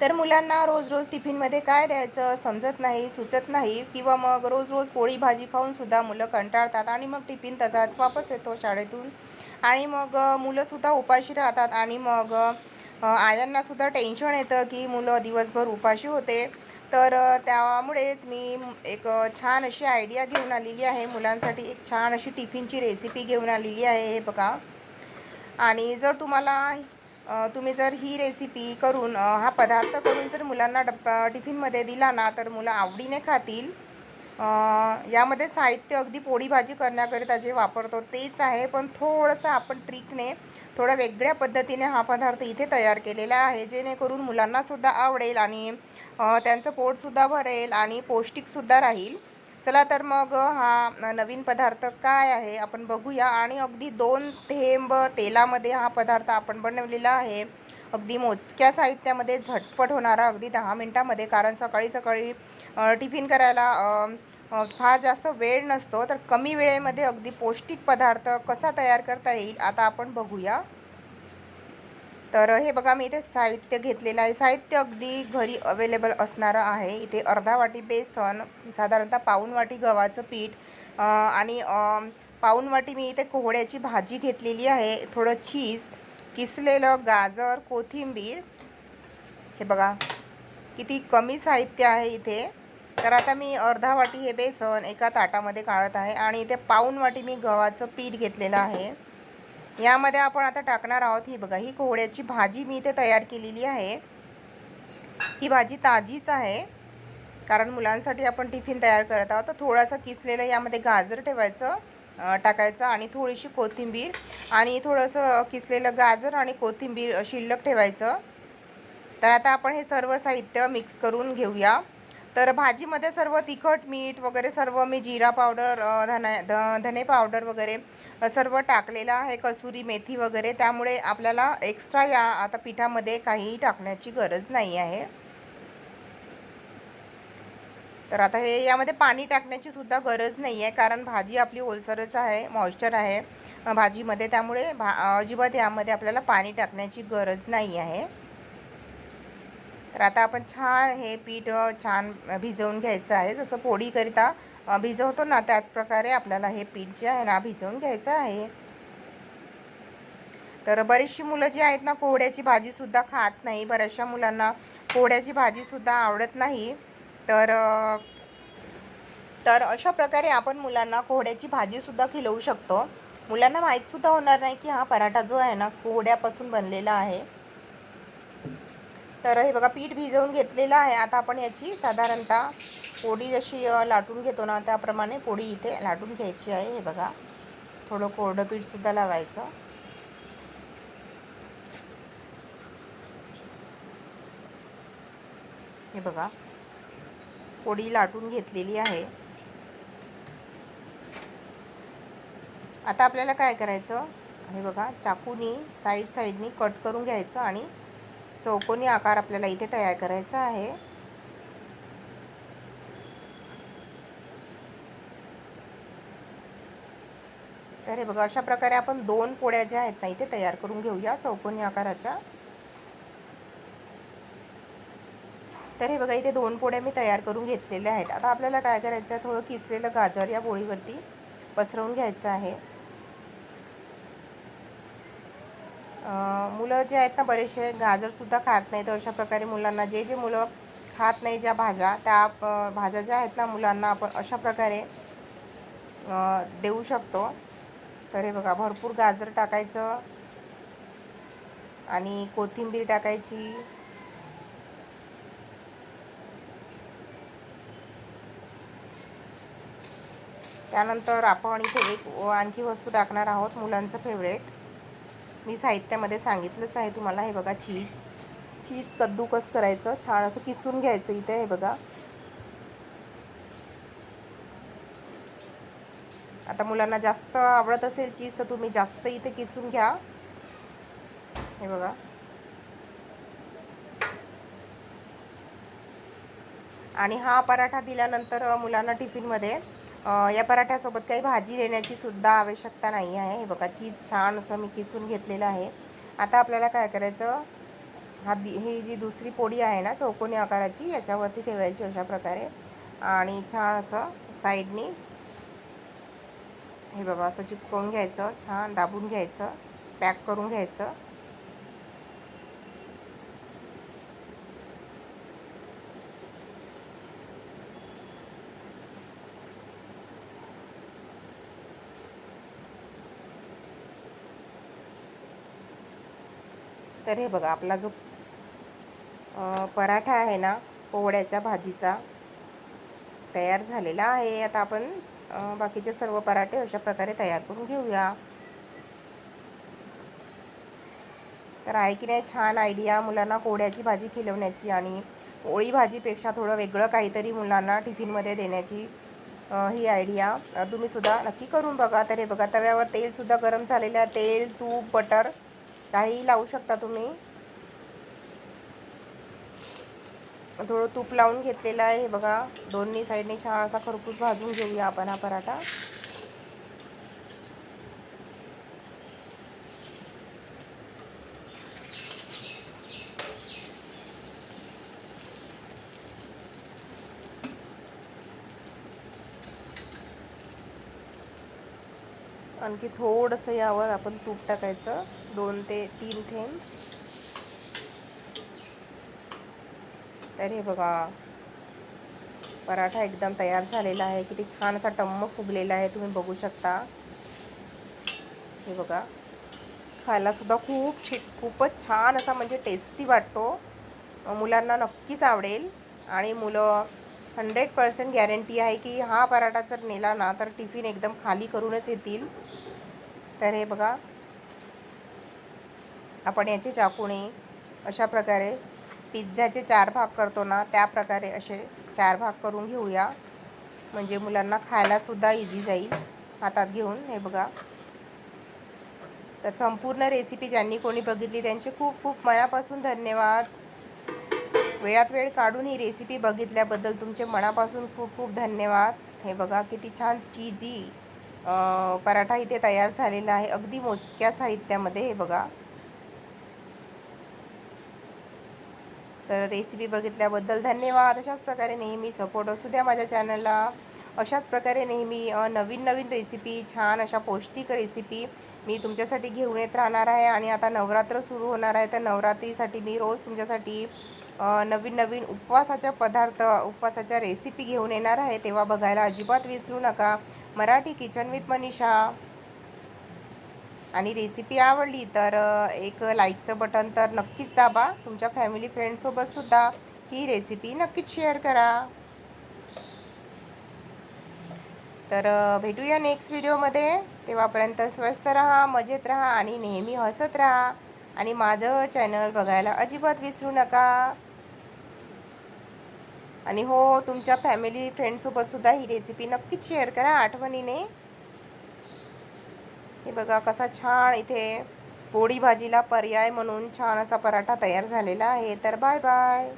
तर मुलांना रोज रोज टिफिनमध्ये काय द्यायचं समजत नाही सुचत नाही किंवा मग रोज रोज पोळी भाजी खाऊनसुद्धा मुलं कंटाळतात आणि मग टिफिन तसाच वापस येतो शाळेतून. आणि मग मुलंसुद्धा उपाशी राहतात आणि मग आयांनासुद्धा टेन्शन येतं की मुलं दिवसभर उपाशी होते. तर त्यामुळेच मी एक छान अशी आयडिया घेऊन आलेली आहे. मुलांसाठी एक छान अशी टिफिनची रेसिपी घेऊन आलेली आहे हे बघा. आणि जर तुम्हाला तुम्ही जर ही रेसिपी करून हा पदार्थ करून जर मुलांना डब्बा टिफिनमध्ये दिला ना तर मुलं आवडीने खातील. यामध्ये साहित्य अगदी पोळी भाजी करण्याकरिता जे वापरतो तेच आहे पण थोडंसं आपण ट्रिकने थोड्या वेगळ्या पद्धतीने हा पदार्थ इथे तयार केलेला आहे. जेणेकरून मुलांनासुद्धा आवडेल आणि त्यांचं पोटसुद्धा भरेल आणि पौष्टिकसुद्धा राहील. चला तर मग हा नवीन पदार्थ काय आहे? आपण बघूया. आणि अगदी दोन थेंब तेलामध्ये हा पदार्थ आपण बनवलेला आहे. अगदी मोजक्या साहित्यामध्ये झटपट होणारा अगदी दहा मिनटामध्ये कारण सकाळी सकाळी टिफिन करायला फार जास्त वेळ नसतो. तर कमी वेळेमध्ये अगदी पौष्टिक पदार्थ कसा तयार करता येईल आता आपण बघूया. तर हे बघा मी इथे साहित्य घेतलेलं आहे. साहित्य अगदी घरी अवेलेबल असणारं आहे. इथे अर्धा वाटी बेसन साधारणतः पाऊण वाटी गव्हाचं पीठ आणि अ, पाऊण वाटी मी इथे कोहड्याची भाजी घेतलेली आहे. थोडं चीज किसलेलं गाजर कोथिंबीर. हे बघा किती कमी साहित्य आहे इथे. तर आता मी अर्धा वाटी हे बेसन एका ताटामध्ये काढत आहे. आणि इथे पाऊण वाटी मी गव्हाचं पीठ घेतलेलं आहे. यामध्ये आपण आता टाकणार आहोत ही बघा ही कोहळ्याची भाजी मी इथे तयार केलेली आहे. ही भाजी ताजीच आहे कारण मुलांसाठी आपण टिफिन तयार करत आहोत. तर थोडासा किसलेलं यामध्ये गाजर ठेवायचं टाकायचं आणि थोडीशी कोथिंबीर आणि थोडंसं किसलेलं गाजर आणि कोथिंबीर शिल्लक ठेवायचं. तर आता आपण हे सर्व साहित्य मिक्स करून घेऊया. तर भाजीमध्ये सर्व तिखट मीठ वगैरे सर्व मी जिरा पावडर धना ध धने पावडर वगैरे सर्व टाकलेलं आहे कसुरी मेथी वगैरे. त्यामुळे आपल्याला एक्स्ट्रा या आता पिठामध्ये काहीही टाकण्याची गरज नाही आहे. तर आता हे यामध्ये पाणी टाकण्याची सुद्धा गरज नाही आहे कारण भाजी आपली ओलसरच आहे मॉइश्चर आहे भाजीमध्ये. त्यामुळे भा अजिबात यामध्ये आपल्याला पाणी टाकण्याची गरज नाही आहे. तर आता आपण छान हे पीठ छान भिजवून घ्यायचं आहे. जसं पोळीकरिता भिजवतो ना त्याचप्रकारे आपल्याला हे पीठ जे आहे ना भिजवून घ्यायचं आहे. तर बरीचशी मुलं जी आहेत ना कोहड्याची भाजीसुद्धा खात नाही. बऱ्याचशा मुलांना कोहड्याची भाजीसुद्धा आवडत नाही. तर तर अशा प्रकारे आपण मुलांना कोहड्याची भाजीसुद्धा खिलवू शकतो. मुलांना माहीतसुद्धा होणार नाही की हा पराठा जो आहे ना कोहड्यापासून बनलेला आहे. तर हे बघा पीठ भिजवून घेतलेलं आहे. आता आपण याची साधारणतः पोळी जशी लाटून घेतो ना त्याप्रमाणे पोळी इथे लाटून घ्यायची आहे. हे बघा थोडं कोरडं पीठसुद्धा लावायचं. हे बघा पोळी लाटून घेतलेली आहे. आता आपल्याला काय करायचं? हे बघा चाकूनी साईड साईडनी कट करून घ्यायचं आणि चौकोनी आकार आपल्याला इथे तयार करायचा आहे. तर हे बघा अशा प्रकारे आपण दोन पोळ्या ज्या आहेत ना इथे तयार करून घेऊया चौकोनी आकाराच्या. तर हे बघा इथे दोन पोळ्या मी तयार करून घेतलेल्या आहेत. आता आपल्याला काय करायचं आहे? थोडं किसलेलं गाजर या पोळीवरती पसरवून घ्यायचं आहे. मुलं जे आहेत ना बरेचसे गाजरसुद्धा खात नाहीत. तर अशा प्रकारे मुलांना जे जे मुलं खात नाही ज्या भाज्या त्या भाज्या ज्या आहेत ना मुलांना आपण अशा प्रकारे देऊ शकतो. तर हे बघा भरपूर गाजर टाकायचं आणि कोथिंबीर टाकायची. त्यानंतर आपण इथे एक व- आणखी वस्तू टाकणार आहोत मुलांचं फेवरेट मी साहित्यामध्ये सांगितलंच आहे तुम्हाला हे बघा चीज. चीज कद्दूकस करायचं छान असं किसून घ्यायचं इथे हे बघा. आता मुलांना जास्त आवडत असेल चीज तर तुम्ही जास्त इथे किसून घ्या. हे बघा. आणि हा पराठा दिल्यानंतर मुलांना टिफिनमध्ये या पराठ्यासोबत काही भाजी देण्याची सुद्धा आवश्यकता नाही आहे. हे बघा चीज छान असं मी किसून घेतलेलं आहे. आता आपल्याला काय करायचं हा दि ही जी दुसरी पोळी आहे ना चौकोनी आकाराची याच्यावरती ठेवायची अशा प्रकारे. आणि छान असं साईडनी हे बघा असं चिपकवून घ्यायचं छान दाबून घ्यायचं पॅक करून घ्यायचं. तर हे बघा आपला जो पराठा आहे ना पोवड्याच्या भाजीचा तयार झालेला आहे. आता आपण बाकीचे सर्व पराठे अशा प्रकारे तयार करून घेऊया. तर आहे की नाही छान आयडिया मुलांना कोड्याची भाजी खिलवण्याची आणि पोळी भाजीपेक्षा थोडं वेगळं काहीतरी मुलांना टिफिनमध्ये देण्याची ही आयडिया तुम्ही सुद्धा नक्की करून बघा. तर हे बघा तव्यावर तेलसुद्धा गरम झालेलं आहे. तेल तूप बटर काहीही लावू शकता तुम्ही. थोडं तूप लावून घेतलेलं आहे. हे बघा दोन्ही साईडने छान असा खरपूस भाजून घेऊया आपण हा पराठा. आणखी थोडंसं यावर आपण तूप टाकायचं. दोन ते तीन थेंब. तर हे बघा. पराठा एकदम तयार झालेला आहे. किती छान असा टम्म फुगलेला आहे. तुम्ही बघू शकता. हे बघा. खायलासुद्धा खूप छे खूपच छान असा म्हणजे टेस्टी वाटतो. मुलांना नक्कीच आवडेल. आणि मुलं हंड्रेड पर्सेंट गॅरंटी आहे की हा पराठा जर नेला ना तर टिफिन एकदम खाली करूनच येतील. तर हे बघा. आपण याचे चाकूने अशा प्रकारे पिझ्झाचे चार भाग करतो ना त्या प्रकारे असे चार भाग करून घेऊया. म्हणजे मुलांना खायलासुद्धा इझी जाईल. हातात घेऊन हे बघा. तर संपूर्ण रेसिपी ज्यांनी कोणी बघितली त्यांचे खूप खूप मनापासून धन्यवाद. वेळात वेळ काढून ही रेसिपी बघितल्याबद्दल तुमचे मनापासून खूप खूप धन्यवाद. हे बघा किती छान चीजी पराठा इथे तयार झालेला आहे. अगदी मोजक्या साहित्यामध्ये हे बघा. तर रेसिपी बघितल्याबद्दल धन्यवाद. अशाच प्रकारे नेहमी सपोर्ट असू द्या माझ्या चॅनलला अशाच प्रकारे नेहमी नवीन नवीन रेसिपी छान अशा पौष्टिक रेसिपी मी तुमच्यासाठी घेऊन येत राहणार आहे आणि आता नवरात्र सुरू होणार आहे. तर नवरात्रीसाठी मी रोज तुमच्यासाठी नवीन नवीन उपवासाच्या पदार्थ उपवासाच्या रेसिपी घेऊन येणार आहे. तेव्हा बघायला अजिबात विसरू नका. मराठी किचन विथ मनीषा आणि रेसिपी आवडली तर एक लाईकचं बटन तर नक्कीच दाबा. तुमच्या फॅमिली फ्रेंडसोबतसुद्धा ही रेसिपी नक्कीच शेअर करा. तर भेटूया नेक्स्ट व्हिडिओमध्ये तेव्हापर्यंत स्वस्त राहा मजेत राहा आणि नेहमी हसत राहा. आणि माझं चॅनल बघायला अजिबात विसरू नका. आणि हो तुमच्या फॅमिली फ्रेंडसोबतसुद्धा ही रेसिपी नक्कीच शेअर करा आठवणीने. हे बघा कसा छान इथे पोळी भाजीला पर्याय म्हणून छान असा पराठा तयार झालेला आहे. तर बाय बाय